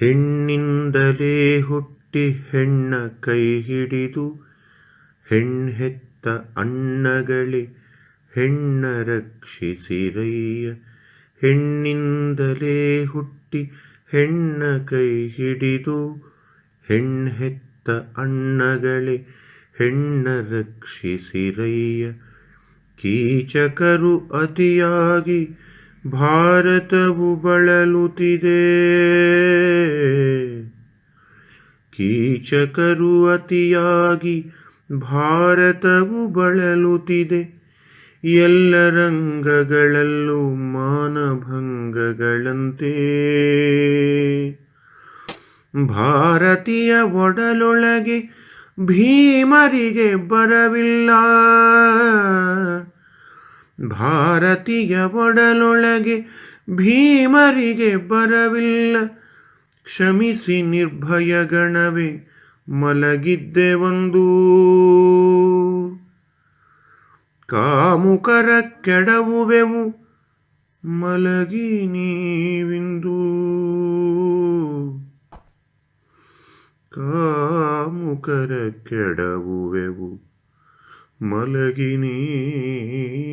ಹೆಣ್ಣಿಂದಲೇ ಹುಟ್ಟಿ ಹೆಣ್ಣ ಕೈ ಹಿಡಿದು ಹೆಣ್ಣೆತ್ತ ಅಣ್ಣಗಳೇ ಹೆಣ್ಣ ರಕ್ಷಿಸಿರಯ್ಯ ಹೆಣ್ಣಿಂದಲೇ ಹುಟ್ಟಿ ಹೆಣ್ಣ ಕೈ ಹಿಡಿದು ಹೆಣ್ಣೆತ್ತ ಅಣ್ಣಗಳೇ ಹೆಣ್ಣ ರಕ್ಷಿಸಿರಯ್ಯ ಕೀಚಕರು ಅತಿಯಾಗಿ ಭಾರತವು ಬಳಲುತ್ತಿದೆ. ಕೀಚಕರು ಅತಿಯಾಗಿ ಭಾರತವು ಬಳಲುತ್ತಿದೆ. ಎಲ್ಲ ರಂಗಗಳಲ್ಲೂ ಮಾನಭಂಗಗಳಂತೆ. ಭಾರತೀಯ ಒಡಲೊಳಗೆ ಭೀಮರಿಗೆ ಬರವಿಲ್ಲ. ಭಾರತೀಯ ಒಡಲೊಳಗೆ ಭೀಮರಿಗೆ ಬರವಿಲ್ಲ. ಕ್ಷಮಿಸಿ ನಿರ್ಭಯ ಗಣವೆ ಮಲಗಿದ್ದೆ ಒಂದು. ಕಾಮುಕರ ಕೆಡವುವೆವು ಮಲಗಿ ನೀವಿಂದು. ಕಾಮುಕರ ಕೆಡವುವೆವು ಮಲಗಿ ನೀವಿಂದು.